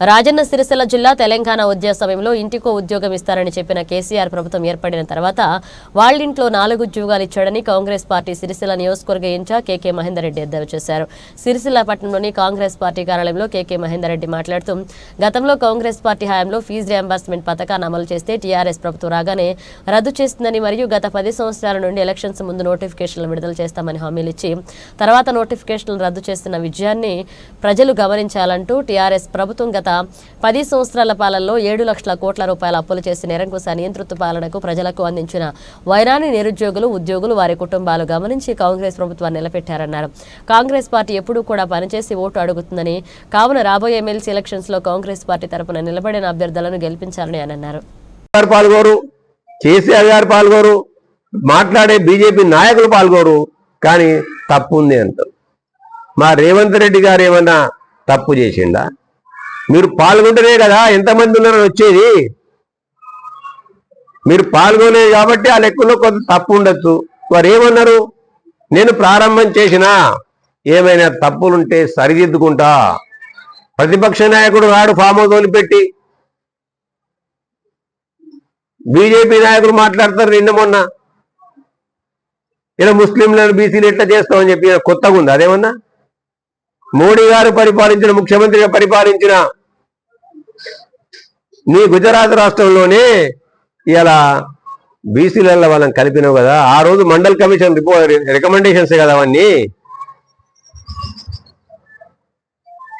రాజన్న సిరిసిల్ల జిల్లా తెలంగాణ ఉద్యోగ సమయంలో ఇంటికో ఉద్యోగం ఇస్తారని చెప్పిన కేసీఆర్ ప్రభుత్వం ఏర్పడిన తర్వాత వాళ్ళింట్లో నాలుగు ఉద్యోగాలు ఇచ్చాడని కాంగ్రెస్ పార్టీ సిరిసిల్ల నియోజకవర్గ ఇన్ఛార్జ్ కేకే మహేందర్ రెడ్డి ఎద్దేవా చేశారు. సిరిసిల్ల పట్టణంలోని కాంగ్రెస్ పార్టీ కార్యాలయంలో కేకే మహేందర్ రెడ్డి మాట్లాడుతూ గతంలో కాంగ్రెస్ పార్టీ హయాంలో ఫీజు రియంబర్స్మెంట్ పథకాన్ని అమలు చేస్తే టీఆర్ఎస్ ప్రభుత్వం రాగానే రద్దు చేస్తుందని మరియు గత పది సంవత్సరాల నుండి ఎలక్షన్స్ ముందు నోటిఫికేషన్లు విడుదల చేస్తామని హామీలు ఇచ్చి తర్వాత నోటిఫికేషన్లు రద్దు చేస్తున్న విజయాన్ని ప్రజలు గమనించాలంటూ టీఆర్ఎస్ ప్రభుత్వం గత పది సంవత్సరాల పాలనలో ఏడు లక్షల కోట్ల రూపాయల అప్పులు చేసి నిరంకుశ నియంతృత్వ పాలనకు ప్రజలకు అందించిన వైరాన్ని నిరుద్యోగులు ఉద్యోగులు వారి కుటుంబాలు గమనించి కాంగ్రెస్ ప్రభుత్వాన్ని నిలబెట్టారన్నారు. కాంగ్రెస్ పార్టీ ఎప్పుడూ కూడా పనిచేసి ఓటు అడుగుతుందని కావున రాబోయే ఎమ్మెల్సీ ఎలక్షన్స్లో కాంగ్రెస్ పార్టీ తరపున నిలబడిన అభ్యర్థులను గెలిపించాలని ఆయన అన్నారు. పాల్గోరు కేసీఆర్ గారు పాల్గోరు మాట్లాడే బీజేపీ నాయకులు పాల్గొరు కానీ తప్పు ఉంది అంటారు. మా రేవంత్ రెడ్డి గారు ఏమన్నా తప్పు చేసిండా? మీరు పాల్గొంటేనే కదా ఎంతమంది ఉన్నారని వచ్చేది? మీరు పాల్గొనేది కాబట్టి ఆ లెక్కలో కొంత తప్పు ఉండొచ్చు. వారు ఏమన్నారు నేను ప్రారంభం చేసినా. ఏమైనా తప్పులుంటే సరిదిద్దుకుంటా. ప్రతిపక్ష నాయకుడు రాడు ఫామ్ హౌస్ వదిలిపెట్టి. బీజేపీ నాయకులు మాట్లాడతారు నిన్న మొన్న. ఇలా ముస్లింలను బీసీలు ఎట్లా చేస్తామని చెప్పి కొత్తగా ఉంది. అదేమన్నా? మోడీ గారు పరిపాలించిన ముఖ్యమంత్రిగా పరిపాలించిన నీ గుజరాత్ రాష్ట్రంలోనే ఇలా బీసీలలో వాళ్ళని కలిపినావు కదా ఆ రోజు మండల్ కమిషన్ రిపోర్ట్ రికమెండేషన్స్ కదా అవన్నీ?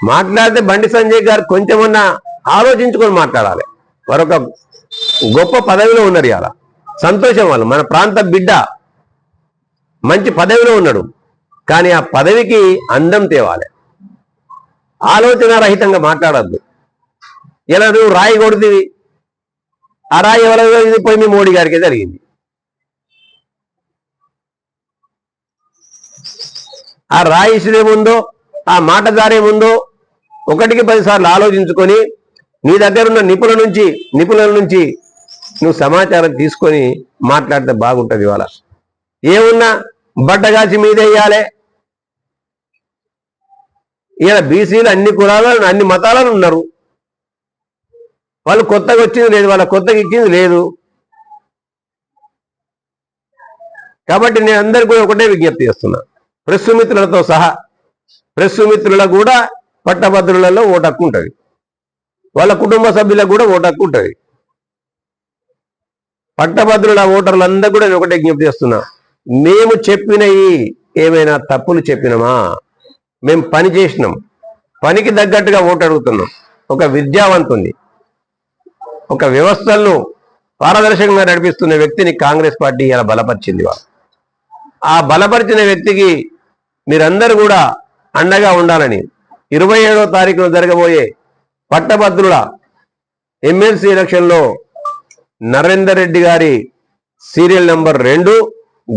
మాట్లాడితే బండి సంజయ్ గారు కొంచెమన్నా ఆలోచించుకొని మాట్లాడాలి. మరొక గొప్ప పదవిలో ఉన్నారు ఇలా సంతోషం వాళ్ళు మన ప్రాంత బిడ్డ. మంచి పదవిలో ఉన్నాడు. కానీ ఆ పదవికి అందం తేవాలి. ఆలోచన రహితంగా మాట్లాడద్దు. ఇలా నువ్వు రాయి కొడుతుంది. ఆ రాయి ఎవరో ఇది పోయి మీ మోడీ గారికి జరిగింది. ఆ రాయి ఇసుదేముందో ఆ మాట దారేముందో ఒకటికి పదిసార్లు ఆలోచించుకొని నీ దగ్గర ఉన్న నిపుణుల నుంచి నిపుణుల నుంచి నువ్వు సమాచారం తీసుకొని మాట్లాడితే బాగుంటుంది ఇవాళ. ఏమున్నా బట్టగాచి మీద ఇలా బీసీలు అన్ని కులాలను అన్ని మతాలను ఉన్నారు. వాళ్ళు కొత్తగా వచ్చింది లేదు వాళ్ళ కొత్తగా ఇచ్చింది లేదు. కాబట్టి నేను అందరికి కూడా ఒకటే విజ్ఞప్తి చేస్తున్నా. ప్రెస్ మిత్రులతో సహా ప్రసుమిత్రులకి కూడా పట్టభద్రులలో ఓటు హక్కు ఉంటుంది వాళ్ళ కుటుంబ సభ్యులకు కూడా ఓటు హక్కు ఉంటుంది పట్టభద్రుల ఓటర్లందరూ కూడా నేను ఒకటే విజ్ఞప్తి చేస్తున్నా. మేము చెప్పినవి ఏమైనా తప్పులు చెప్పినామా? మేము పని చేసినాం. పనికి తగ్గట్టుగా ఓటు అడుగుతున్నాం ఒక విద్యావంతుంది ఒక వ్యవస్థలను పారదర్శకంగా నడిపిస్తున్న వ్యక్తిని కాంగ్రెస్ పార్టీ ఇలా బలపరిచింది ఆ బలపరిచిన వ్యక్తికి మీరందరూ కూడా అండగా ఉండాలని ఇరవై ఏడో తారీఖున జరగబోయే పట్టభద్రుల ఎమ్మెల్సీ ఎలక్షన్లో నరేందర్ రెడ్డి గారి సీరియల్ నెంబర్ రెండు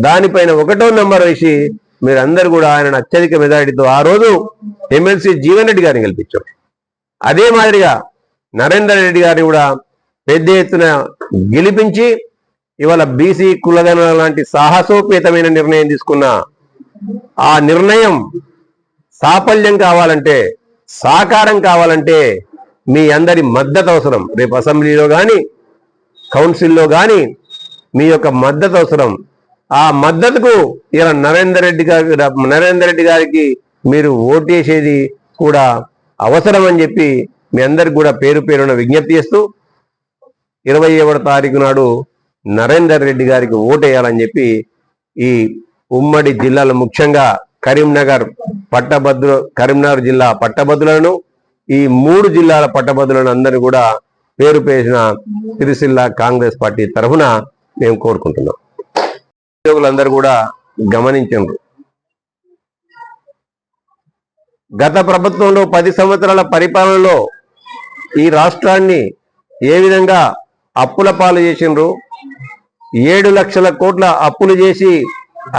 దానిపైన ఒకటో నెంబర్ వేసి మీరందరూ కూడా ఆయన అత్యధిక మెజారిటీతో ఆ రోజు ఎమ్మెల్సీ జీవన్ రెడ్డి గారిని గెలిపించారు. అదే మాదిరిగా నరేందర్ రెడ్డి గారిని కూడా పెద్ద ఎత్తున గెలిపించి ఇవాళ బీసీ కులగణ లాంటి సాహసోపేతమైన నిర్ణయం తీసుకున్న ఆ నిర్ణయం సాఫల్యం కావాలంటే సాకారం కావాలంటే మీ అందరి మద్దతు అవసరం. రేపు అసెంబ్లీలో కానీ కౌన్సిల్లో కానీ మీ యొక్క మద్దతు అవసరం. ఆ మద్దతుకు ఇలా నరేందర్ రెడ్డి గారి నరేందర్ రెడ్డి గారికి మీరు ఓటేసేది కూడా అవసరం అని చెప్పి మీ అందరికి కూడా పేరు పేరున విజ్ఞప్తి చేస్తూ ఇరవై ఏడవ తారీఖు నాడు నరేందర్ రెడ్డి గారికి ఓటేయాలని చెప్పి ఈ ఉమ్మడి జిల్లాలో ముఖ్యంగా కరీంనగర్ పట్టభద్రు కరీంనగర్ జిల్లా పట్టభద్రులను ఈ మూడు జిల్లాల పట్టభద్రులను అందరూ కూడా పేరు పేసిన సిరిసిల్ల కాంగ్రెస్ పార్టీ తరఫున మేము కోరుకుంటున్నాం. ఉద్యోగులందరూ కూడా గమనించారు గత ప్రభుత్వంలో పది సంవత్సరాల పరిపాలనలో ఈ రాష్ట్రాన్ని ఏ విధంగా అప్పుల పాలు చేసిండ్రు. ఏడు లక్షల కోట్ల అప్పులు చేసి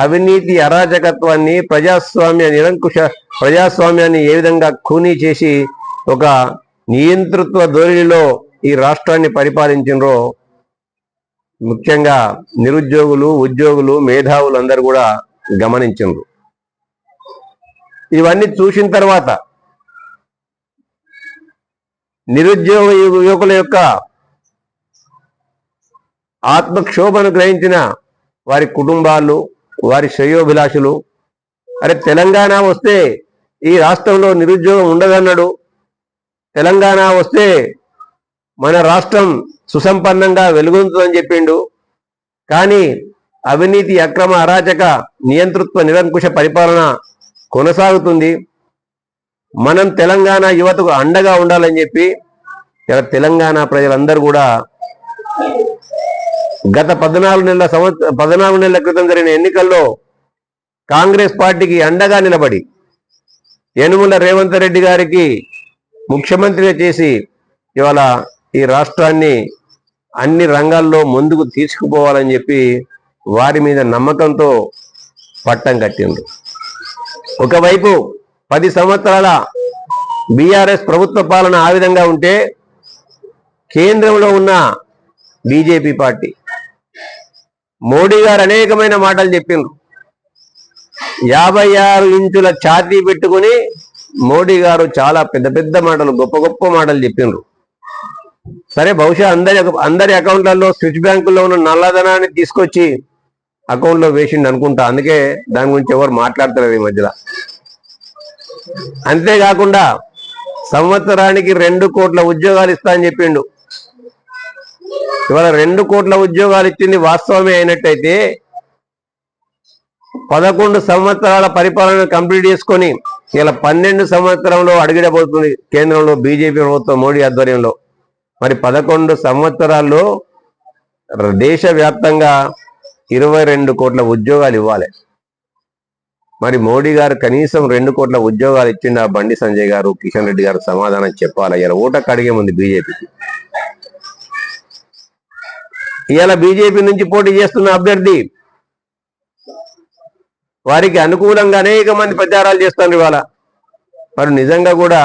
అవినీతి అరాచకత్వాన్ని ప్రజాస్వామ్య నిరంకుశ ప్రజాస్వామ్యాన్ని ఏ విధంగా ఖూనీ చేసి ఒక నియంతృత్వ ధోరణిలో ఈ రాష్ట్రాన్ని పరిపాలించినరో ముఖ్యంగా నిరుద్యోగులు ఉద్యోగులు మేధావులు అందరూ కూడా గమనించిండ్రు. ఇవన్నీ చూసిన తర్వాత నిరుద్యోగ యువకుల యొక్క ఆత్మక్షోభను గ్రహించిన వారి కుటుంబాలు వారి శ్రేయోభిలాషులు. అరే తెలంగాణ వస్తే ఈ రాష్ట్రంలో నిరుద్యోగం ఉండదన్నాడు. తెలంగాణ వస్తే మన రాష్ట్రం సుసంపన్నంగా వెలుగొందుతుందని చెప్పిండు. కానీ అవినీతి అక్రమ అరాచక నియంతృత్వ నిరంకుశ పరిపాలన కొనసాగుతుంది. మనం తెలంగాణ యువతకు అండగా ఉండాలని చెప్పి తెలంగాణ ప్రజలందరూ కూడా గత పద్నాలుగు నెలల సంవత్సర పద్నాలుగు నెలల క్రితం జరిగిన ఎన్నికల్లో కాంగ్రెస్ పార్టీకి అండగా నిలబడి యనుమల రేవంత్ రెడ్డి గారికి ముఖ్యమంత్రిగా చేసి ఇవాళ ఈ రాష్ట్రాన్ని అన్ని రంగాల్లో ముందుకు తీసుకుపోవాలని చెప్పి వారి మీద నమ్మకంతో పట్టం కట్టిండ్రు ఒకవైపు పది సంవత్సరాల బీఆర్ఎస్ ప్రభుత్వ పాలన ఆ విధంగా ఉంటే కేంద్రంలో ఉన్న బీజేపీ పార్టీ మోడీ గారు అనేకమైన మాటలు చెప్పిండ్రు. యాభై ఆరు ఇంచుల ఛాతీ పెట్టుకుని మోడీ గారు చాలా పెద్ద పెద్ద మాటలు గొప్ప గొప్ప మాటలు చెప్పిండ్రు. సరే బహుశా అందరి అందరి అకౌంట్లలో స్విచ్ బ్యాంకుల్లో ఉన్న నల్లధనాన్ని తీసుకొచ్చి అకౌంట్లో వేసిండు అనుకుంటా. అందుకే దాని గురించి ఎవరు మాట్లాడతారు ఈ మధ్యలో. అంతేకాకుండా సంవత్సరానికి రెండు కోట్ల ఉద్యోగాలు ఇస్తా అని చెప్పిండు. ఇవాళ రెండు కోట్ల ఉద్యోగాలు ఇచ్చింది వాస్తవమే అయినట్టయితే పదకొండు సంవత్సరాల పరిపాలన కంప్లీట్ చేసుకొని ఇలా పన్నెండు సంవత్సరంలో అడుగుడబోతుంది కేంద్రంలో బీజేపీ ప్రభుత్వం మోడీ ఆధ్వర్యంలో. మరి పదకొండు సంవత్సరాల్లో దేశవ్యాప్తంగా ఇరవై రెండు కోట్ల ఉద్యోగాలు ఇవ్వాలి. మరి మోడీ గారు కనీసం రెండు కోట్ల ఉద్యోగాలు ఇచ్చిండు ఆ బండి సంజయ్ గారు కిషన్ రెడ్డి గారు సమాధానం చెప్పాలి? ఇలా ఓటకు అడిగే ముందు బీజేపీకి. ఇవాళ బీజేపీ నుంచి పోటీ చేస్తున్న అభ్యర్థి వారికి అనుకూలంగా అనేక మంది ప్రచారాలు చేస్తున్నారు ఇవాళ. మరి నిజంగా కూడా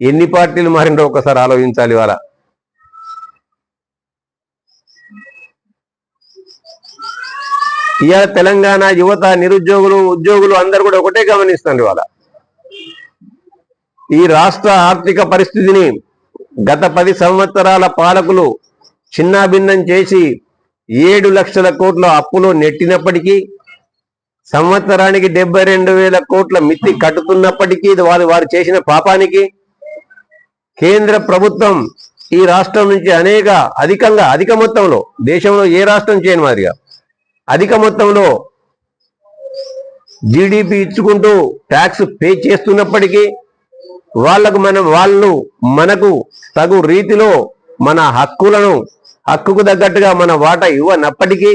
ఎన్ని పార్టీలు మారిండో ఒకసారి ఆలోచించాలి ఇవాళ. ఇవాళ తెలంగాణ యువత నిరుద్యోగులు ఉద్యోగులు అందరు కూడా ఒకటే గమనిస్తున్నారు ఇవాళ. ఈ రాష్ట్ర ఆర్థిక పరిస్థితిని గత పది సంవత్సరాల పాలకులు చిన్నాభిన్నం చేసి ఏడు లక్షల కోట్ల అప్పులో నెట్టినప్పటికీ సంవత్సరానికి డెబ్బై రెండు వేల కోట్ల మిత్తి కట్టుతున్నప్పటికీ వారు వారు చేసిన పాపానికి కేంద్ర ప్రభుత్వం ఈ రాష్ట్రం నుంచి అనేక అధికంగా అధిక మొత్తంలో దేశంలో ఏ రాష్ట్రం చేయని మాదిరిగా అధిక మొత్తంలో జీడిపి ఇచ్చుకుంటూ ట్యాక్స్ పే చేస్తున్నప్పటికీ వాళ్ళకు మనం వాళ్ళు మనకు తగు రీతిలో మన హక్కులను హక్కుకు తగ్గట్టుగా మన వాటా ఇవ్వనప్పటికీ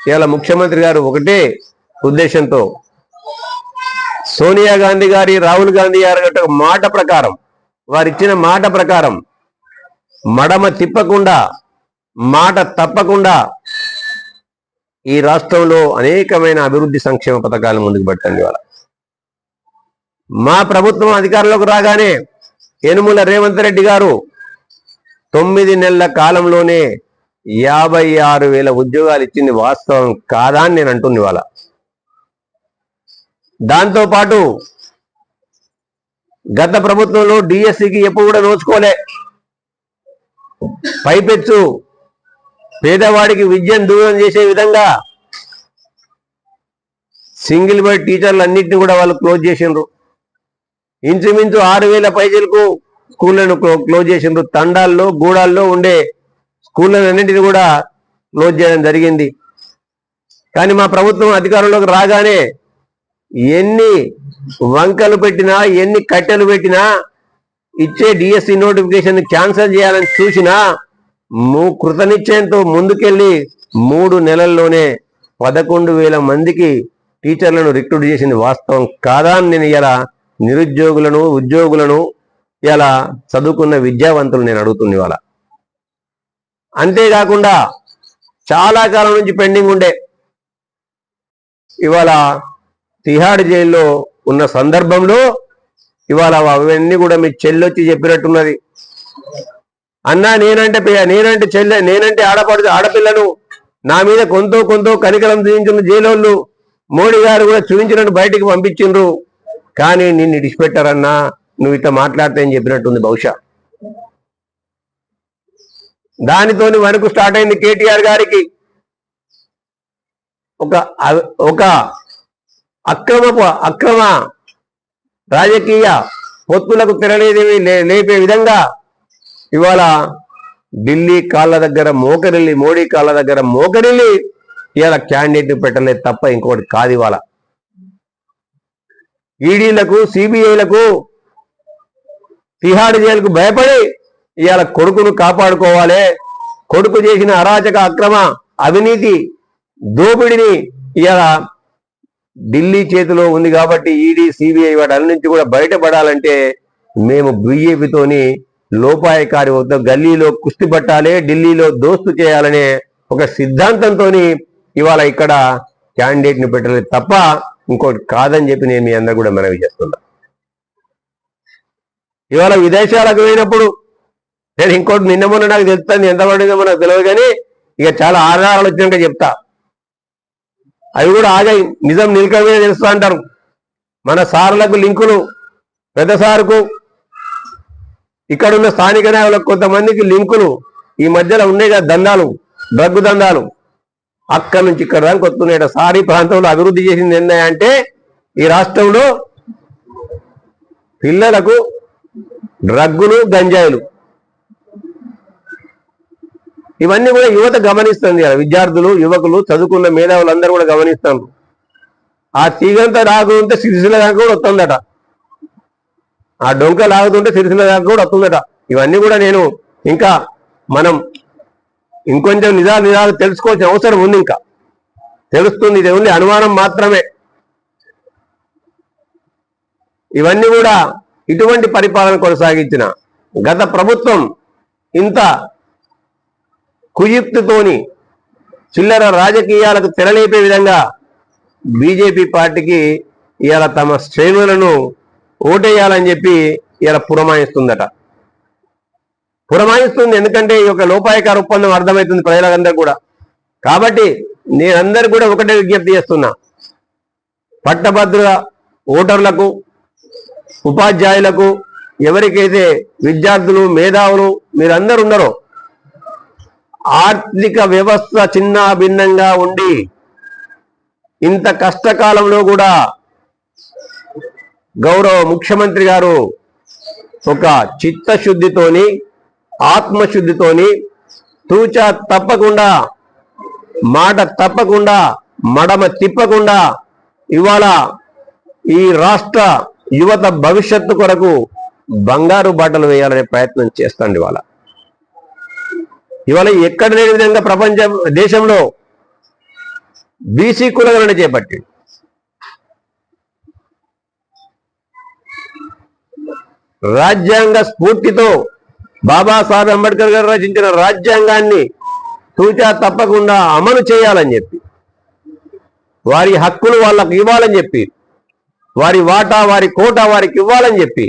ఇవాళ ముఖ్యమంత్రి గారు ఒకటే ఉద్దేశంతో సోనియా గాంధీ గారి రాహుల్ గాంధీ గారి మాట ప్రకారం వారిచ్చిన మాట ప్రకారం మడమ తిప్పకుండా మాట తప్పకుండా ఈ రాష్ట్రంలో అనేకమైన అభివృద్ధి సంక్షేమ పథకాలు ముందుకు పెట్టండి వాళ్ళ మా ప్రభుత్వం అధికారంలోకి రాగానే యనుమల రేవంత్ రెడ్డి గారు తొమ్మిది నెలల కాలంలోనే యాభై ఆరు వేల ఉద్యోగాలు ఇచ్చింది వాస్తవం కాదా అని నేను అంటుంది ఇవాళ. దాంతో పాటు గత ప్రభుత్వంలో డిఎస్సికి ఎప్పుడు కూడా నోచుకోలే. పైపెచ్చు పేదవాడికి విద్యను దూరం చేసే విధంగా సింగిల్ బెడ్ టీచర్లు అన్నింటినీ కూడా వాళ్ళు క్లోజ్ చేసిండ్రు. ఇంచుమించు ఆరు వేల పైజలకు స్కూళ్ళను క్లోజ్ చేసిండ్రు. తండాల్లో గూడాల్లో ఉండే స్కూళ్ళన్నింటినీ కూడా క్లోజ్ చేయడం జరిగింది. కానీ మా ప్రభుత్వం అధికారంలోకి రాగానే ఎన్ని వంకలు పెట్టినా ఎన్ని కట్టెలు పెట్టినా ఇచ్చే డిఎస్సి నోటిఫికేషన్ క్యాన్సిల్ చేయాలని చూసినా మూ కృతనిశ్చయంతో ముందుకెళ్ళి మూడు నెలల్లోనే పదకొండు వేల మందికి టీచర్లను రిక్రూట్ చేసింది వాస్తవం కాదా అని నేను ఇలా నిరుద్యోగులను ఉద్యోగులను ఇలా చదువుకున్న విద్యావంతులు నేను అడుగుతున్న ఇవాళ. అంతేకాకుండా చాలా కాలం నుంచి పెండింగ్ ఉండే ఇవాళ తిహాడ్ జైల్లో ఉన్న సందర్భంలో ఇవాళ అవన్నీ కూడా మీ చెల్లొచ్చి చెప్పినట్టున్నది. అన్నా నేనంటే పే- నేనంటే చెల్లె నేనంటే ఆడపడు ఆడపిల్లను నా మీద కొంత కొంత కనికరం చూపించిన జైలోళ్ళు మోడీ గారు కూడా చూపించినట్టు బయటికి పంపించిండ్రు. కానీ నిన్ను ఇడిచిపెట్టారన్నా నువ్వు ఇట్లా మాట్లాడితే అని చెప్పినట్టుంది బహుశా. దానితోని వణుకు స్టార్ట్ అయింది కేటీఆర్ గారికి. ఒక ఒక అక్రమపు అక్రమ రాజకీయ పొత్తులకు తెరలేదేవి లేపే విధంగా ఇవాళ ఢిల్లీ కాళ్ళ దగ్గర మోకరిల్లి మోడీ కాళ్ళ దగ్గర మోకరిల్లి ఇవాళ క్యాండిడేట్ పెట్టలేదు తప్ప ఇంకోటి కాదు ఇవాళ. ఈడీలకు సిబిఐలకు తిహాడు జైలుకు భయపడి ఇవాళ కొడుకును కాపాడుకోవాలి. కొడుకు చేసిన అరాచక అక్రమ అవినీతి దోపిడిని ఇవాళ ఢిల్లీ చేతిలో ఉంది కాబట్టి ఈడీ సిబిఐ వాటి నుంచి కూడా బయటపడాలంటే మేము బీజేపీతోని లోపాయకారి వద్ద గల్లీలో కుస్తీ పట్టాలి ఢిల్లీలో దోస్తు చేయాలనే ఒక సిద్ధాంతంతో ఇవాళ ఇక్కడ క్యాండిడేట్ని పెట్టలేదు తప్ప ఇంకోటి కాదని చెప్పి నేను మీ అందరు కూడా మనవి చేస్తున్నా. ఇవాళ విదేశాలకు పోయినప్పుడు నేను ఇంకోటి నిన్న మొన్న నాకు తెలుస్తుంది ఎంత పడిందో నాకు తెలియదు కానీ ఇక చాలా ఆధారాలు వచ్చినాక చెప్తా. అవి కూడా ఆగాయి. నిజం నిలక తెలుస్తా అంటారు. మన సార్లకు లింకులు పెద్ద సార్కు ఇక్కడ ఉన్న స్థానిక నాయకులకు కొంతమందికి లింకులు ఈ మధ్యలో ఉన్నాయి కదా దందాలు డ్రగ్గు దందాలు. అక్కడి నుంచి ఇక్కడ దానికి వస్తున్నాయట. సారీ ప్రాంతంలో అభివృద్ధి చేసింది ఏంటంటే ఈ రాష్ట్రంలో పిల్లలకు డ్రగ్గులు గంజాయిలు. ఇవన్నీ కూడా యువత గమనిస్తుంది కదా విద్యార్థులు యువకులు చదువుకున్న మేధావులందరూ కూడా గమనిస్తారు ఆ తీగంతా రాకుంటే సిరిసిల దాకా కూడా వస్తుందట. ఆ డొంక లాగుతుంటే సిరిసిల దాకా కూడా వస్తుందట. ఇవన్నీ కూడా నేను ఇంకా మనం ఇంకొంచెం నిజాలు నిజాలు తెలుసుకోవాల్సిన అవసరం ఉంది ఇంకా. తెలుస్తుంది ఇది ఉంది అనుమానం మాత్రమే. ఇవన్నీ కూడా ఇటువంటి పరిపాలన కొనసాగించిన గత ప్రభుత్వం ఇంత కుయుక్తితోని చిల్లర రాజకీయాలకు తెరలేపే విధంగా బీజేపీ పార్టీకి ఇవాళ తమ శ్రేణులను ఓటేయాలని చెప్పి ఇలా పురమాయిస్తుందట. పురమాయిస్తుంది ఎందుకంటే ఈ యొక్క లోపాయకార ఒప్పందం అర్థమవుతుంది ప్రజలందరూ కూడా. కాబట్టి నేనందరూ కూడా ఒకటే విజ్ఞప్తి చేస్తున్నా. పట్టభద్ర ఓటర్లకు ఉపాధ్యాయులకు ఎవరికైతే విద్యార్థులు మేధావులు మీరందరూ ఉన్నారో ఆర్థిక వ్యవస్థ చిన్న భిన్నంగా ఉండి ఇంత కష్టకాలంలో కూడా గౌరవ ముఖ్యమంత్రి గారు ఒక చిత్తశుద్ధితోని ఆత్మశుద్ధితోని తూచా తప్పకుండా మాట తప్పకుండా మడమ తిప్పకుండా ఇవాళ ఈ రాష్ట్ర యువత భవిష్యత్తు కొరకు బంగారు బాటలు వేయాలనే ప్రయత్నం చేస్తాండి ఇవాళ. ఇవాళ ఎక్కడ లేని విధంగా ప్రపంచ దేశంలో బీసీ కులగణన చేపట్టి రాజ్యాంగ స్ఫూర్తితో బాబాసాహెబ్ అంబేద్కర్ గారు రచించిన రాజ్యాంగాన్ని తూచా తప్పకుండా అమలు చేయాలని చెప్పి వారి హక్కులు వాళ్ళకు ఇవ్వాలని చెప్పి వారి వాటా వారి కోటా వారికి ఇవ్వాలని చెప్పి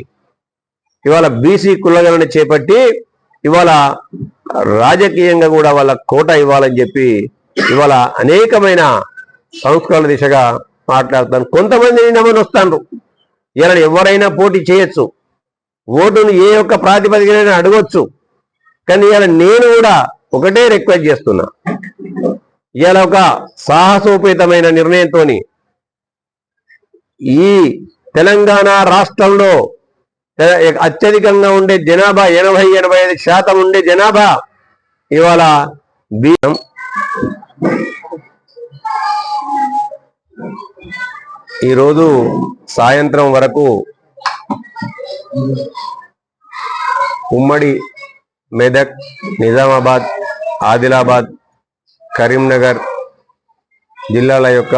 ఇవాళ బీసీ కులగణన చేపట్టి ఇవాళ రాజకీయంగా కూడా వాళ్ళ కోట ఇవ్వాలని చెప్పి ఇవాళ అనేకమైన సంస్కరణ దిశగా మాట్లాడుతాను కొంతమంది నమ్మని వస్తాను ఇలా ఎవరైనా పోటీ చేయొచ్చు. ఓటును ఏ ఒక్క ప్రాతిపదికన అడగొచ్చు. కానీ ఇలా నేను కూడా ఒకటే రిక్వెస్ట్ చేస్తున్నా. ఇలా ఒక సాహసోపేతమైన నిర్ణయంతో ఈ తెలంగాణ రాష్ట్రంలో అత్యధికంగా ఉండే జనాభా ఎనభై ఎనభై ఐదు శాతం ఉండే జనాభా ఇవాళ బియ్యం ఈరోజు సాయంత్రం వరకు ఉమ్మడి మెదక్ నిజామాబాద్ ఆదిలాబాద్ కరీంనగర్ జిల్లాల యొక్క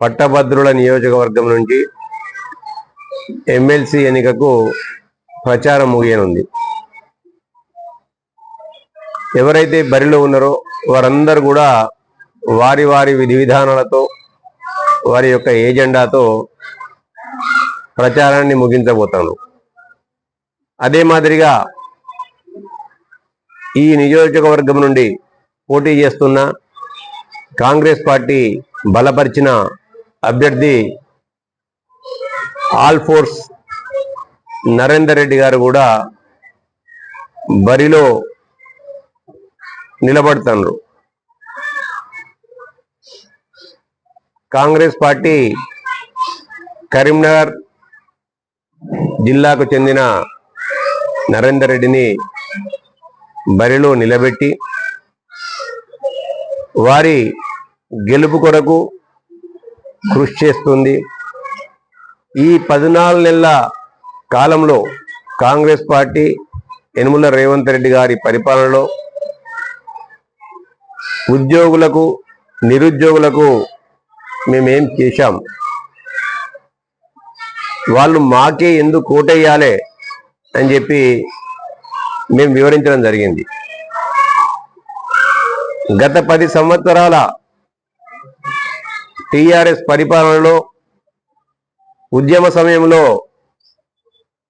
పట్టభద్రుల నియోజకవర్గం నుంచి ఎమ్మెల్సీ ఎన్నికకు ప్రచారం ముగియనుంది. ఎవరైతే బరిలో ఉన్నారో వారందరూ కూడా వారి వారి విధి విధానాలతో వారి యొక్క ఏజెండాతో ప్రచారాన్ని ముగించబోతాను అదే మాదిరిగా ఈ నియోజకవర్గం నుండి పోటీ చేస్తున్న కాంగ్రెస్ పార్టీ బలపరిచిన అభ్యర్థి ఆల్ ఫోర్స్ నరేందర్ రెడ్డి గారు కూడా బరిలో నిలబడుతున్నారు కాంగ్రెస్ పార్టీ కరీంనగర్ జిల్లాకు చెందిన నరేందర్ రెడ్డిని బరిలో నిలబెట్టి వారి గెలుపు కొరకు కృషి చేస్తుంది. ఈ పద్నాలుగు నెలల కాలంలో కాంగ్రెస్ పార్టీ యనుమల రేవంత్ రెడ్డి గారి పరిపాలనలో ఉద్యోగులకు నిరుద్యోగులకు మేమేం చేశాం? వాళ్ళు మాకే ఎందుకు కోటేయాలి అని చెప్పి మేము వివరించడం జరిగింది. గత పది సంవత్సరాల టిఆర్ఎస్ పరిపాలనలో ఉద్యమ సమయంలో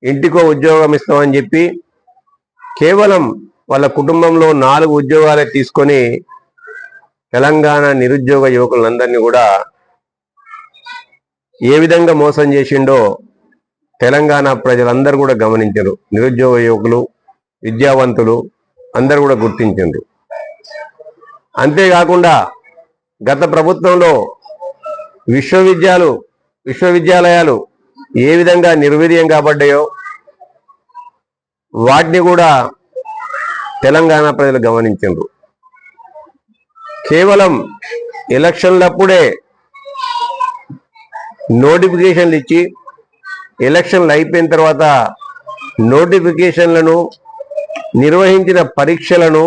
ఇంటికో ఉద్యోగం ఇస్తామని చెప్పి కేవలం వాళ్ళ కుటుంబంలో నాలుగు ఉద్యోగాలే తీసుకొని తెలంగాణ నిరుద్యోగ యువకులందరినీ కూడా ఏ విధంగా మోసం చేసిండో తెలంగాణ ప్రజలందరూ కూడా గమనించరు. నిరుద్యోగ యువకులు విద్యావంతులు అందరూ కూడా గుర్తించారు. అంతేకాకుండా గత ప్రభుత్వంలో విశ్వవిద్యాలు విశ్వవిద్యాలయాలు ఏ విధంగా నిర్వీర్యం కాబడ్డాయో వాటిని కూడా తెలంగాణ ప్రజలు గమనించారు కేవలం ఎలక్షన్లప్పుడే నోటిఫికేషన్లు ఇచ్చి ఎలక్షన్లు అయిపోయిన తర్వాత నోటిఫికేషన్లను నిర్వహించిన పరీక్షలను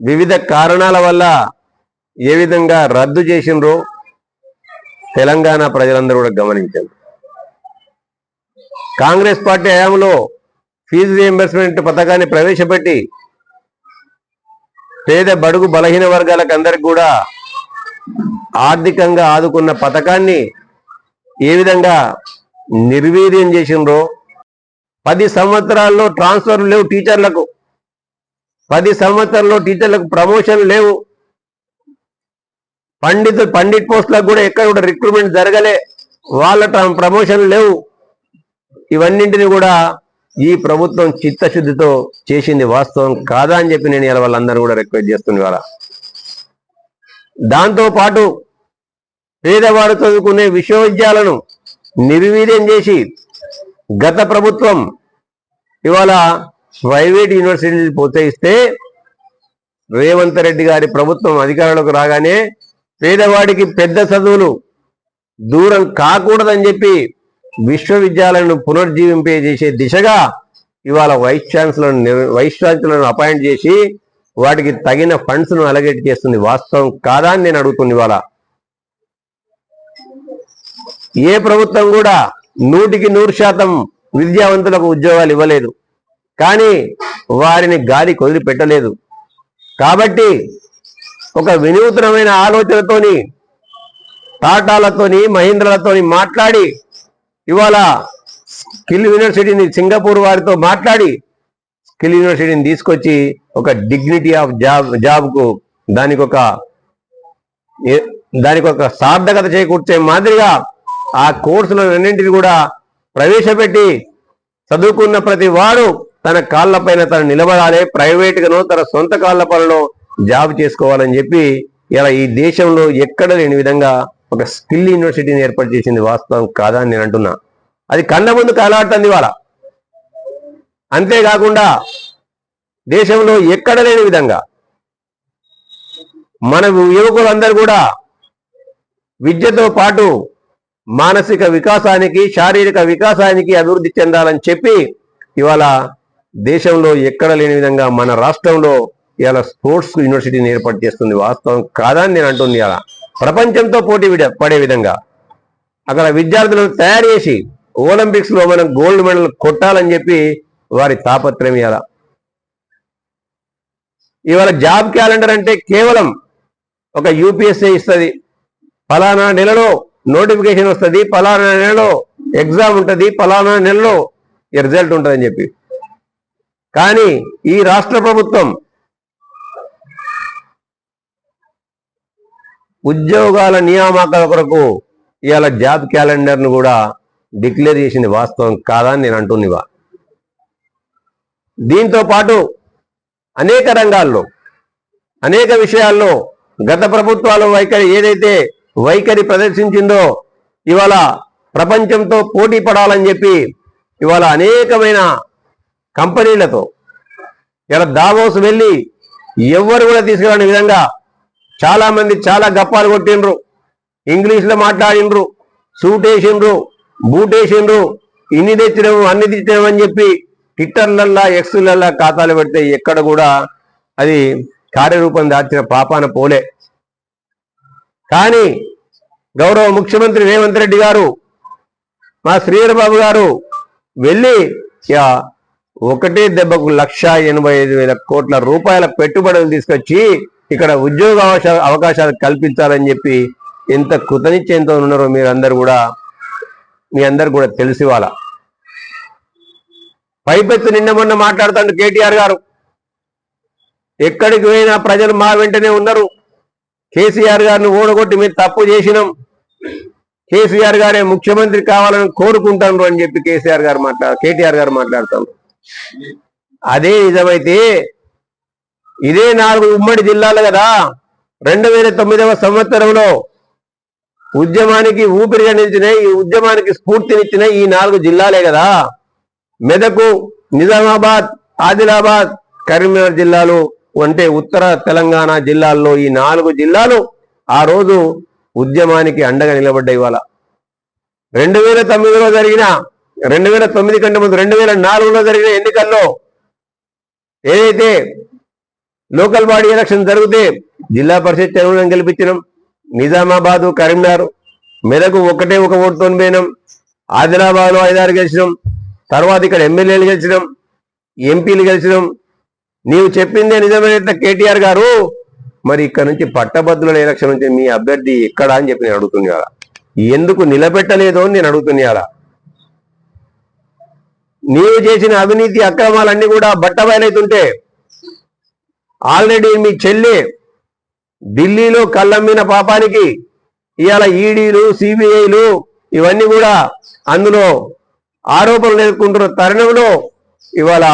వివిధ కారణాల వల్ల ఏ విధంగా రద్దు చేసినరో తెలంగాణ ప్రజలందరూ కూడా గమనించారు కాంగ్రెస్ పార్టీ హయాంలో ఫీజు రియంబర్స్మెంట్ పథకాన్ని ప్రవేశపెట్టి పేద బడుగు బలహీన వర్గాలకు అందరికి కూడా ఆర్థికంగా ఆదుకున్న పథకాన్ని ఏ విధంగా నిర్వీర్యం చేసిండ్రో పది సంవత్సరాల్లో ట్రాన్స్ఫర్ లేవు టీచర్లకు పది సంవత్సరాల్లో టీచర్లకు ప్రమోషన్ లేవు. పండిత్ పండిట్ పోస్టులకు కూడా ఎక్కడ కూడా రిక్రూట్మెంట్ జరగలే. వాళ్ళ ప్రమోషన్లు లేవు. ఇవన్నింటిని కూడా ఈ ప్రభుత్వం చిత్తశుద్ధితో చేసింది వాస్తవం కాదా అని చెప్పి నేను ఇలా వాళ్ళందరూ కూడా రిక్వెస్ట్ చేస్తుంది వాళ్ళ దాంతో పాటు పేదవాడు చదువుకునే విశ్వవిద్యాలను నిర్వీర్యం చేసి గత ప్రభుత్వం ఇవాళ ప్రైవేట్ యూనివర్సిటీలు ప్రోత్సహిస్తే రేవంత్ రెడ్డి గారి ప్రభుత్వం అధికారంలోకి రాగానే పేదవాడికి పెద్ద చదువులు దూరం కాకూడదని చెప్పి విశ్వవిద్యాలయాలను పునర్జీవింపజేసే దిశగా ఇవాళ వైస్ ఛాన్సలర్ వైస్ ఛాన్సలర్ను అపాయింట్ చేసి వాటికి తగిన ఫండ్స్ను అలగేట్ చేస్తుంది. వాస్తవం కాదా అని నేను అడుగుతుంది ఇవాళ. ఏ ప్రభుత్వం కూడా నూటికి నూరు శాతం విద్యావంతులకు ఉద్యోగాలు ఇవ్వలేదు. కానీ వారిని గాలి కొదిలి పెట్టలేదు కాబట్టి ఒక వినూత్నమైన ఆలోచనతోని టాటాలతోని మహీంద్రలతోని మాట్లాడి ఇవాళ స్కిల్ యూనివర్సిటీని సింగపూర్ వారితో మాట్లాడి స్కిల్ యూనివర్సిటీని తీసుకొచ్చి ఒక డిగ్నిటీ ఆఫ్ జాబ్ జాబ్కు దానికి ఒక దానికి ఒక సార్థకత చేకూర్చే మాదిరిగా ఆ కోర్సులను కూడా ప్రవేశపెట్టి చదువుకున్న ప్రతి వాడు తన కాళ్ళపైన తను నిలబడాలి ప్రైవేట్గాను తన సొంత కాళ్ళ పనులు జాబ్ చేసుకోవాలని చెప్పి ఇలా ఈ దేశంలో ఎక్కడ లేని విధంగా ఒక స్కిల్ యూనివర్సిటీని ఏర్పాటు చేసింది వాస్తవం కాదా అని నేను అంటున్నా. అది కళ్ళ ముందు కాలాడుతుంది ఇవాళ. అంతేకాకుండా దేశంలో ఎక్కడ లేని విధంగా మన యువకులందరూ కూడా విద్యతో పాటు మానసిక వికాసానికి శారీరక వికాసానికి అభివృద్ధి చెందాలని చెప్పి ఇవాళ దేశంలో ఎక్కడ లేని విధంగా మన రాష్ట్రంలో ఇవాళ స్పోర్ట్స్ యూనివర్సిటీని ఏర్పాటు చేస్తుంది. వాస్తవం కాదని నేను అంటుంది ఇవాళ. ప్రపంచంతో పోటీ పడే విధంగా. అక్కడ విద్యార్థులను తయారు చేసి ఒలింపిక్స్లో మనం గోల్డ్ మెడల్ కొట్టాలని చెప్పి వారి తాపత్రయం ఇవాళ. ఇవాళ జాబ్ క్యాలెండర్ అంటే కేవలం ఒక యూపీఎస్ఏ ఇస్తుంది. ఫలానా నెలలో నోటిఫికేషన్ వస్తుంది. ఫలానా నెలలో ఎగ్జామ్ ఉంటుంది. ఫలానా నెలలో రిజల్ట్ ఉంటుందని చెప్పి. కానీ ఈ రాష్ట్ర ప్రభుత్వం ఉద్యోగాల నియామకాల కొరకు ఇవాళ జాబ్ క్యాలెండర్ను కూడా డిక్లేర్ చేసింది వాస్తవం కాదని నేను అంటున్నివా దీంతో పాటు అనేక రంగాల్లో అనేక విషయాల్లో గత ప్రభుత్వాలు వైఖరి ఏదైతే వైఖరి ప్రదర్శించిందో ఇవాళ ప్రపంచంతో పోటీ పడాలని చెప్పి ఇవాళ అనేకమైన కంపెనీలతో ఇలా దావోస్ వెళ్ళి ఎవ్వరు కూడా తీసుకురాని విధంగా చాలా మంది చాలా గప్పాలు కొట్టిండ్రు. ఇంగ్లీష్లో మాట్లాడిండ్రు. సూట్ వేసిండ్రు. బూట్ వేసిండ్రు. ఇన్ని తెచ్చినాము అన్ని తెచ్చినాము అని చెప్పి ట్విట్టర్లల్లా ఎక్స్లల్లా ఖాతాలు పెడితే ఎక్కడ కూడా అది కార్యరూపం దాచిన పాపాన పోలే. కానీ గౌరవ ముఖ్యమంత్రి రేవంత్ రెడ్డి గారు మా శ్రీధరబాబు గారు వెళ్ళి ఒకటే దెబ్బకు లక్ష ఎనభై ఐదు వేల కోట్ల రూపాయల పెట్టుబడులు తీసుకొచ్చి ఇక్కడ ఉద్యోగ అవకాశాలు కల్పించాలని చెప్పి ఎంత కృతనిశ్చయంతో ఉన్నారో మీరందరూ కూడా మీ అందరు కూడా తెలిసి వాళ్ళ పైపెత్తు నిన్న మొన్న మాట్లాడుతాడు కేటీఆర్ గారు. ఎక్కడికి పోయినా ప్రజలు మా వెంటనే ఉన్నారు. కేసీఆర్ గారిని ఓడగొట్టి మీరు తప్పు చేసినాం. కేసీఆర్ గారే ముఖ్యమంత్రి కావాలని కోరుకుంటాను అని చెప్పి కేసీఆర్ గారు మాట్లా కేటీఆర్ గారు మాట్లాడుతాను అదే నిజమైతే ఇదే నాలుగు ఉమ్మడి జిల్లాలు కదా. రెండు వేల తొమ్మిదవ సంవత్సరంలో ఉద్యమానికి ఊపిరి అందించిన ఈ ఉద్యమానికి స్ఫూర్తినిచ్చిన ఈ నాలుగు జిల్లాలే కదా. మెదకు నిజామాబాద్ ఆదిలాబాద్ కరీంనగర్ జిల్లాలు అంటే ఉత్తర తెలంగాణ జిల్లాల్లో ఈ నాలుగు జిల్లాలు ఆ రోజు ఉద్యమానికి అండగా నిలబడ్డాయి ఇవాళ. రెండు వేల తొమ్మిదిలో జరిగిన రెండు వేల తొమ్మిది కంటే ముందు రెండు వేల నాలుగులో జరిగిన ఎన్నికల్లో ఏదైతే లోకల్ బాడీ ఎలక్షన్ జరిగితే జిల్లా పరిషత్ చదువులను గెలిపించినాం. నిజామాబాదు కరీంనగర్ మెదకు ఒకటే ఒక ఓటుతో పోయినాం. ఆదిలాబాద్లో ఐదారు గెలిచినాం. తర్వాత ఇక్కడ ఎమ్మెల్యేలు గెలిచినాం. ఎంపీలు గెలిచినాం. నీవు చెప్పిందే నిజమైన కేటీఆర్ గారు. మరి ఇక్కడ నుంచి పట్టభద్రుల ఎలక్షన్ నుంచి మీ అభ్యర్థి ఎక్కడా అని చెప్పి నేను అడుగుతున్నారా ఎందుకు నిలబెట్టలేదో అని నేను అడుగుతున్నారా నీవు చేసిన అవినీతి అక్రమాలన్నీ కూడా బట్టబయలైతుంటే ఆల్రెడీ మీ చెల్లి ఢిల్లీలో కళ్ళమ్మిన పాపానికి ఇవాళ ఈడీలు సిబిఐలు ఇవన్నీ కూడా అందులో ఆరోపణలు ఎదుర్కొంటున్న తరుణంలో ఇవాళ